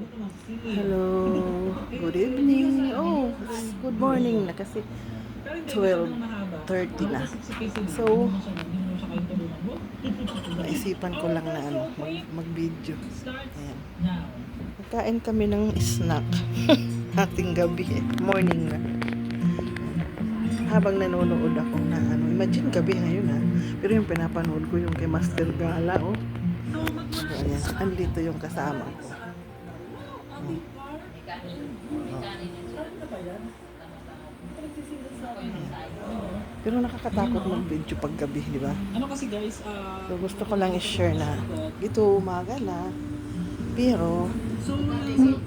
Hello. Good evening. Oh, good morning na kasi 12.30 na. So, naisipan ko lang na ano, mag, mag-video. Ayan. Nagkain kami ng snack. Ating gabi. Morning na. Habang nanonood ako na ano, imagine gabi ngayon ha. Pero yung pinapanood ko yung kay Master Gala, oh. So, ayan. Andito yung kasama ko. Pero nakakatakot mag-video pag gabi, di ba? Ano kasi guys, ah, So gusto ko lang i-share na ito umaga na. Pero so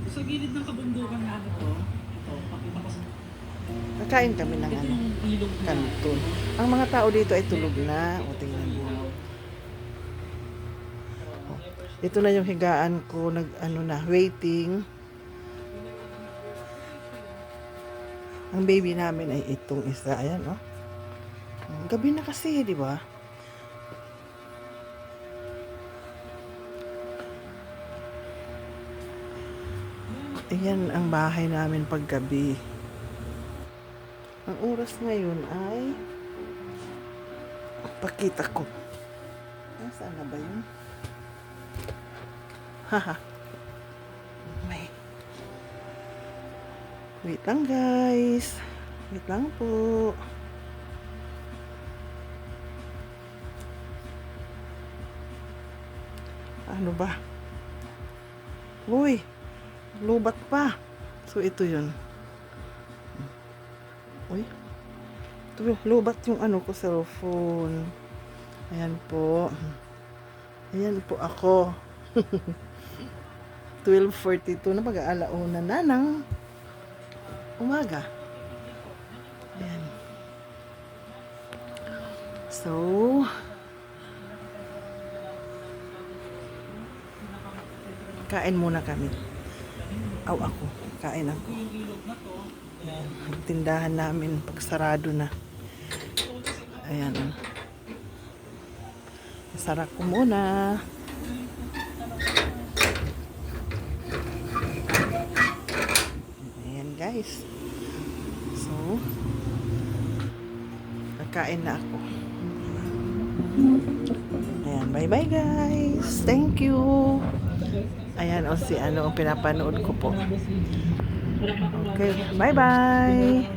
sa gilid ng kabundukan na ano to, ito, pakita ko sa kakain kami ng ano, kanton. Ang mga tao dito ay tulog na. O tingnan mo. O, ito na yung higaan ko nag ano na waiting. Ang baby namin ay itong isa. Ayan, oh. Gabi na kasi, di ba? Ayan ang bahay namin paggabi. Ang oras ngayon ay pakita ko. Nasaan na ba yun? Haha. May. Wait lang guys. Wait lang po. Ano ba? Uy, lubat pa. So ito yun. Uy. Lubat yung ano ko cellphone. Ayan po. Ayan po ako. 12.42 na mag-aalauna na ng umaga. Ayan. So, kain muna kami. Aw ako, kain ako. Ayan, ang tindahan namin pag sarado na. Ayan. Sarap ko muna. Ayan guys. So, kakain na ako. Ayan, bye-bye guys. Thank you. Ayan, o si ano, ang pinapanood ko po. Okay, bye-bye.